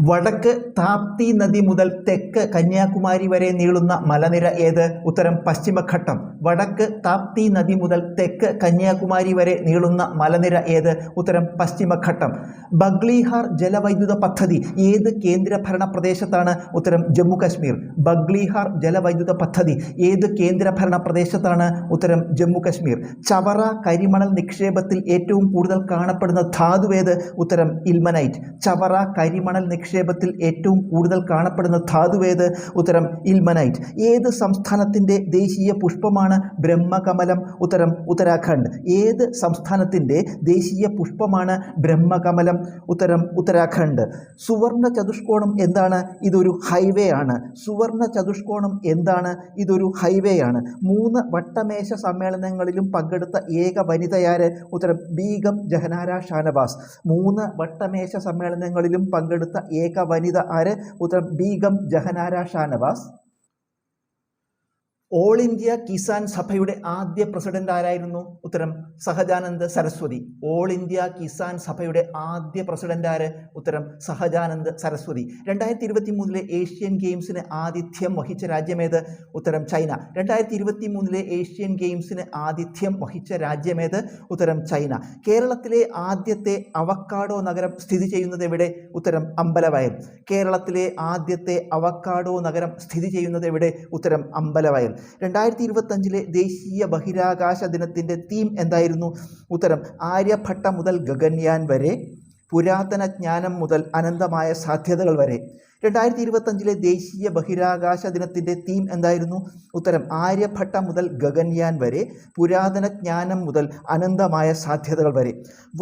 വടക്ക് താപ്തി നദി മുതൽ തെക്ക് കന്യാകുമാരി വരെ നീളുന്ന മലനിര ഏത്? ഉത്തരം പശ്ചിമഘട്ടം. വടക്ക് താപ്തി നദി മുതൽ തെക്ക് കന്യാകുമാരി വരെ നീളുന്ന മലനിര ഏത്? ഉത്തരം പശ്ചിമഘട്ടം. ബഗ്ലിഹാർ ജലവൈദ്യുത പദ്ധതി ഏത് കേന്ദ്രഭരണ പ്രദേശത്താണ്? ഉത്തരം ജമ്മു കാശ്മീർ ബഗ്ലിഹാർ ജലവൈദ്യുത പദ്ധതി ഏത് കേന്ദ്രഭരണ പ്രദേശത്താണ്? ഉത്തരം ജമ്മു കാശ്മീർ ചവറ കരിമണൽ നിക്ഷേപത്തിൽ ഏറ്റവും കൂടുതൽ കാണപ്പെടുന്ന ധാതുവേത് ഉത്തരം ഇൽമനൈറ്റ്. ചവറ കരിമണൽ നിക്ഷേപത്തിൽ ഏറ്റവും കൂടുതൽ കാണപ്പെടുന്ന ധാതുവേത്? ഉത്തരം ഇൽമനൈറ്റ്. ഏത് സംസ്ഥാനത്തിന്റെ ദേശീയ പുഷ്പമാണ് ബ്രഹ്മകമലം? ഉത്തരം ഉത്തരാഖണ്ഡ്. ഏത് സംസ്ഥാനത്തിന്റെ ദേശീയ പുഷ്പമാണ് ബ്രഹ്മകമലം? ഉത്തരം ഉത്തരാഖണ്ഡ്. സുവർണ ചതുഷ്കോണം എന്താണ്? ഇതൊരു ഹൈവേ ആണ് സുവർണ ചതുഷ്കോണം എന്താണ്? ഇതൊരു ഹൈവേ ആണ് മൂന്ന് വട്ടമേശ സമ്മേളനങ്ങളിലും പങ്കെടുത്ത ഏക വനിതയാര് ഉത്തരം ബീഗം ജഹനാര ഷാനവാസ്. മൂന്ന് വട്ടമേശ സമ്മേളനങ്ങളിലും പങ്കെടുത്ത ഏക വനിത ആര്? ഉത്തരം ബീഗം ജഹനാര ഷാനവാസ്. ഓൾ ഇന്ത്യ കിസാൻ സഭയുടെ ആദ്യ പ്രസിഡന്റ് ആരായിരുന്നു? ഉത്തരം സഹജാനന്ദ സരസ്വതി. ഓൾ ഇന്ത്യ കിസാൻ സഭയുടെ ആദ്യ പ്രസിഡന്റ് ആര്? ഉത്തരം സഹജാനന്ദ സരസ്വതി. രണ്ടായിരത്തി ഇരുപത്തി മൂന്നിലെ ഏഷ്യൻ ഗെയിംസിന് ആതിഥ്യം വഹിച്ച രാജ്യമേത്? ഉത്തരം ചൈന. രണ്ടായിരത്തി ഇരുപത്തി മൂന്നിലെ ഏഷ്യൻ ഗെയിംസിന് ആതിഥ്യം വഹിച്ച രാജ്യമേത്? ഉത്തരം ചൈന. കേരളത്തിലെ ആദ്യത്തെ അവക്കാഡോ നഗരം സ്ഥിതി ചെയ്യുന്നത് എവിടെ? ഉത്തരം അമ്പലവയൽ. കേരളത്തിലെ ആദ്യത്തെ അവക്കാഡോ നഗരം സ്ഥിതി ചെയ്യുന്നത് എവിടെ? ഉത്തരം അമ്പലവയൽ. രണ്ടായിരത്തി ഇരുപത്തഞ്ചിലെ ദേശീയ ബഹിരാകാശ ദിനത്തിന്റെ തീം എന്തായിരുന്നു? ഉത്തരം ആര്യഭട്ട മുതൽ ഗഗൻയാൻ വരെ. പുരാതന ജ്ഞാനം മുതൽ അനന്തമായ സാധ്യതകൾ വരെ. രണ്ടായിരത്തി ഇരുപത്തഞ്ചിലെ ദേശീയ ബഹിരാകാശ ദിനത്തിന്റെ തീം എന്തായിരുന്നു? ഉത്തരം ആര്യഭട്ട മുതൽ ഗഗൻയാൻ വരെ പുരാതന ജ്ഞാനം മുതൽ അനന്തമായ സാധ്യതകൾ വരെ.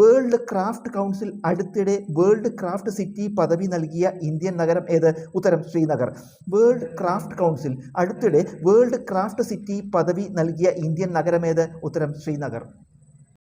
വേൾഡ് ക്രാഫ്റ്റ് കൗൺസിൽ അടുത്തിടെ വേൾഡ് ക്രാഫ്റ്റ് സിറ്റി പദവി നൽകിയ ഇന്ത്യൻ നഗരം ഏത്? ഉത്തരം ശ്രീനഗർ. വേൾഡ് ക്രാഫ്റ്റ് കൗൺസിൽ അടുത്തിടെ വേൾഡ് ക്രാഫ്റ്റ് സിറ്റി പദവി നൽകിയ ഇന്ത്യൻ നഗരം ഏത്? ഉത്തരം ശ്രീനഗർ.